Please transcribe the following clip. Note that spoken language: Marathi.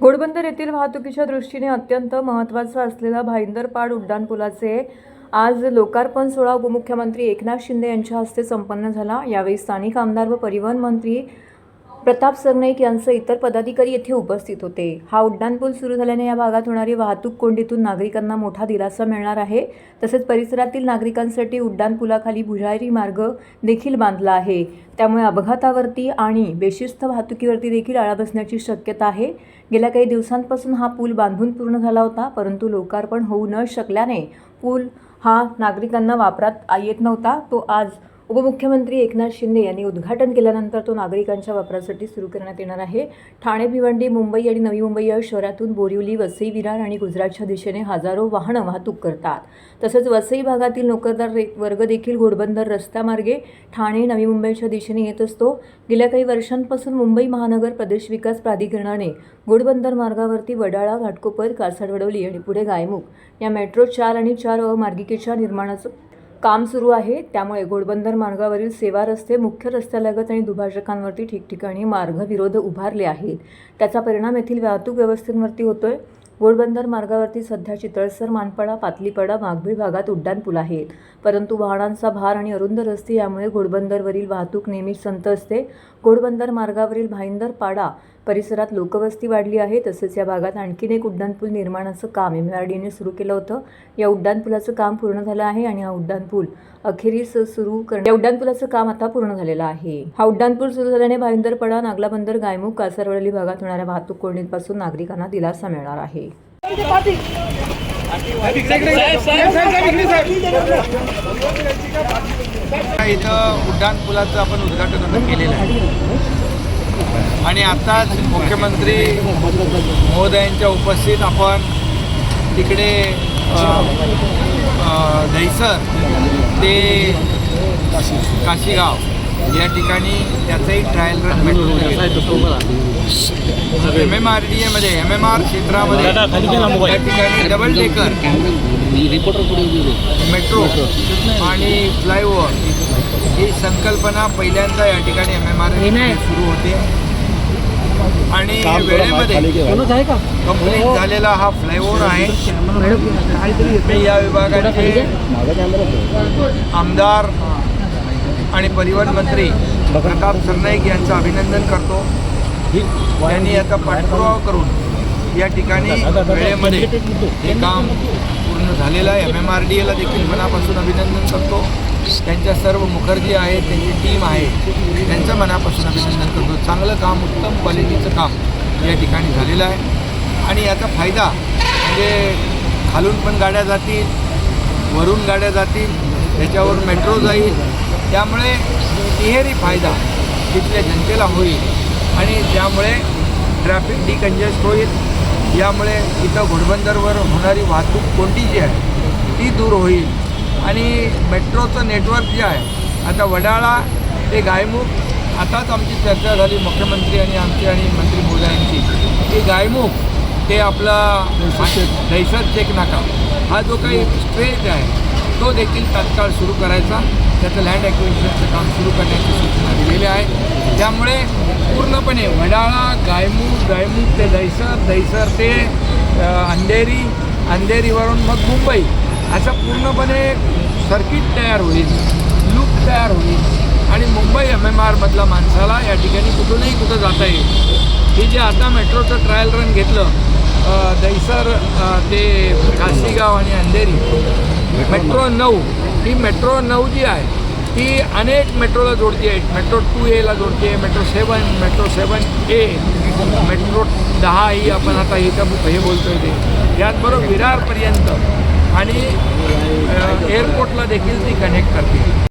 घोडबंदर येथील वाहतुकीच्या दृष्टीने अत्यंत महत्त्वाचा असलेला भाईंदरपाड उड्डाणपुलाचे आज लोकार्पण सोहळा. उपमुख्यमंत्री एकनाथ शिंदे यांच्या हस्ते संपन्न झाला. यावेळी स्थानिक आमदार व परिवहन मंत्री प्रताप सरनाईक यांसह इतर पदाधिकारी येथे उपस्थित होते. हा उड्डाणपूल सुरू झाल्याने या भागात होणारी वाहतूक कोंडीतून नागरिकांना मोठा दिलासा मिळणार आहे. तसेच परिसरातील नागरिकांसाठी उड्डाणपुलाखाली भुजारी मार्ग देखील बांधला आहे. त्यामुळे अपघातावरती आणि बेशिस्त वाहतुकीवरती देखील आळा बसण्याची शक्यता आहे. गेल्या काही दिवसांपासून हा पूल बांधून पूर्ण झाला होता परंतु लोकार्पण होऊ न शकल्याने पूल हा नागरिकांना वापरात येत नव्हता. तो आज उपमुख्यमंत्री एकनाथ शिंदे यांनी उद्घाटन केल्यानंतर तो नागरिकांच्या वापरासाठी सुरू करण्यात येणार आहे. ठाणे भिवंडी मुंबई आणि नवी मुंबई या शहरातून बोरिवली वसई विरार आणि गुजरातच्या दिशेने हजारो वाहनं वाहतूक करतात. तसंच वसई भागातील नोकरदार रे- वर्ग देखील घोडबंदर रस्त्यामार्गे ठाणे नवी मुंबईच्या दिशेने येत असतो. गेल्या काही वर्षांपासून मुंबई महानगर प्रदेश विकास प्राधिकरणाने घोडबंदर मार्गावरती वडाळा घाटकोपर कासारवडवली आणि पुढे गायमुख या मेट्रो चार आणि चार मार्गिकेच्या निर्माणाचं काम सुरू आहे. त्यामुळे घोडबंदर मार्गावरील सेवा रस्ते मुख्य रस्त्यालगत आणि दुभाजकांवरती ठिकठिकाणी मार्गविरोध उभारले आहेत. त्याचा परिणाम येथील वाहतूक व्यवस्थेवरती होतोय. घोडबंदर मार्गावरती सध्या चितळसर मानपाडा पातलीपाडा मागभीड भागात उड्डाणपूल आहेत. परंतु वाहनांचा भार आणि अरुंद रस्ते यामुळे घोडबंदरवरील वाहतूक नेहमीच संत असते. घोडबंदर मार्गावरील भाईंदर पाडा परिसरात लोकवस्ती वाढली आहे. तसेच या भागात आणखीन एक उड्डाणपूल निर्माणाचं काम एम आर डीने सुरू केलं होतं. या उड्डाणपुलाचं काम पूर्ण झालं आहे आणि हा उड्डाणपूल अखेरीस सुरू कर या उड्डाणपुलाचं काम आता पूर्ण झालेलं आहे. हा उड्डाणपूल सुरू झाल्याने भाईंदरपडा नागलाबंदर गायमुख कासारवडली भागात होणाऱ्या वाहतूक कोंडीपासून नागरिकांना दिलासा मिळणार आहे. इथं उड्डाणपुलाचं आपण उद्घाटन केलेलं आहे. आणि आताच मुख्यमंत्री महोदयांच्या उपस्थित आपण तिकडे दहिसर ते काशीगाव या ठिकाणी त्याचंही trial run metro M M R D एमध्ये एम एम आर क्षेत्रामध्ये त्या ठिकाणी डबल डेकर मेट्रो आणि फ्लायओव्हर ही संकल्पना पहिल्यांदा या ठिकाणी एम एम आर सुरू होते. आणि वेळेमध्ये कंप्लीट झालेला हा फ्लायओव्हर आहे. मी या विभागाचे आमदार आणि परिवहन मंत्री प्रताप सरनाईक यांचं अभिनंदन करतो. त्यांनी आता पाठपुरावा करून या ठिकाणी वेळेमध्ये हे काम पूर्ण झालेलं आहे. एम एम आर डी एला देखील मनापासून अभिनंदन करतो. त्यांच्या सर्व मुखर्जी आहेत त्यांची टीम आहे. त्यांचं मनापासून अभिनंदन करतो. चांगलं काम उत्तम क्वालिटीचं काम या ठिकाणी झालेलं आहे. आणि याचा फायदा म्हणजे खालून पण गाड्या जातील वरून गाड्या जातील त्याच्यावर मेट्रो जाईल. त्यामुळे तिहेरी फायदा तिथल्या जनतेला होईल. आणि त्यामुळे ट्रॅफिक डिकंजेस्ट होईल. यामुळे इथं घोडबंदरवर होणारी वाहतूक कोणती जी आहे ती दूर होईल. आणि मेट्रोचं नेटवर्क जे आहे आता वडाळा ते गायमुख आताच आमची चर्चा झाली मुख्यमंत्री आणि आमची आणि मंत्री मोदयांची की गायमुख ते आपला दहशत चेक नाका. हा जो काही स्ट्रेच आहे तो देखील तात्काळ सुरू करायचा. त्याचं लँड ॲक्विजिशनचं काम सुरू करण्याची सूचना दिलेली आहे. त्यामुळे पूर्णपणे वडाळा गायमुख गायमुख ते दहिसर दहिसर ते अंधेरी अंधेरीवरून मग मुंबई. असं पूर्णपणे सर्किट तयार होईल लूप तयार होईल आणि मुंबई एम एम आरमधला माणसाला या ठिकाणी कुठूनही कुठं जाता येईल. हे जे आता मेट्रोचं ट्रायल रन घेतलं दैसर दहिसर ते काशीगाव आणि अंधेरी मेट्रो नऊ ही मेट्रो नऊ जी आहे ती अनेक मेट्रोला जोडते आहे. मेट्रो टू एला जोडते आहे metro seven metro seven A metro दहा ही आपण आता इथं हे बोलतो आहे ते. याचबरोबर विरारपर्यंत आणि एअरपोर्टला देखील ती कनेक्ट करते